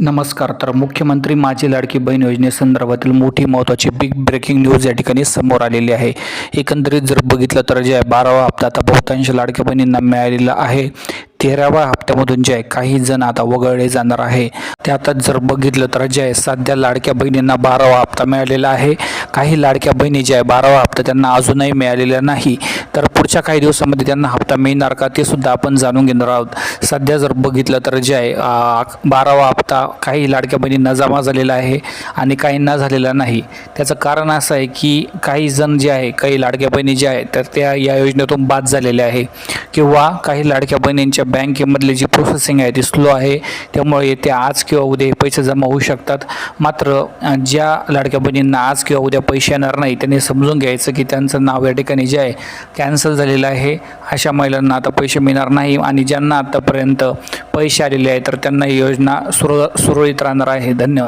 नमस्कार तर मुख्यमंत्री माझी लाडकी बहीण योजनेसंदर्भातील मोठी महत्त्वाची बिग ब्रेकिंग न्यूज या ठिकाणी समोर आलेली आहे. एकंदरीत जर बघितलं तर जे आहे बारावा हप्ता आता बहुतांश लाडक्या बहिणींना मिळालेला आहे. तेराव्या हप्त्यामधून जे आहे काही जण आता वगळले जाणार आहे त्यातच जर बघितलं तर जे आहे सध्या लाडक्या बहिणींना बारावा हप्ता मिळालेला आहे. काही लाडक्या बहिणी जे आहे बारावा हप्ता त्यांना अजूनही मिळालेला नाही. तर पुढच्या काही दिवसामध्ये त्यांना हप्ता मिळणार का ते सुद्धा आपण जाणून घेणार आहोत. सध्या जर बघितलं तर जे आहे बारावा हप्ता काही लाडक्या बहिणींना जमा झालेला आहे आणि काहींना झालेला नाही. त्याचं कारण असं आहे की काही जण जे आहे काही लाडक्या बहिणी जे आहेत तर त्या या योजनेतून बाद झालेल्या आहे. किंवा काही लाडक्या बहिणींच्या बँकेमधली जी प्रोसेसिंग आहे ती स्लो आहे त्यामुळे येत्या आज किंवा उद्या हे पैसे जमा होऊ शकतात. मात्र ज्या लाडक्या बहिणींना आज किंवा उद्या पैसे येणार नाही त्यांनी समजून घ्यायचं की त्यांचं नाव या ठिकाणी जे आहे कॅन्सल झालेलं आहे. अशा महिलांना आता पैसे मिळणार नाही आणि ज्यांना आत्तापर्यंत पैसे आलेले आहेत तर त्यांना ही योजना सुर सुरळीत राहणार आहे. धन्यवाद.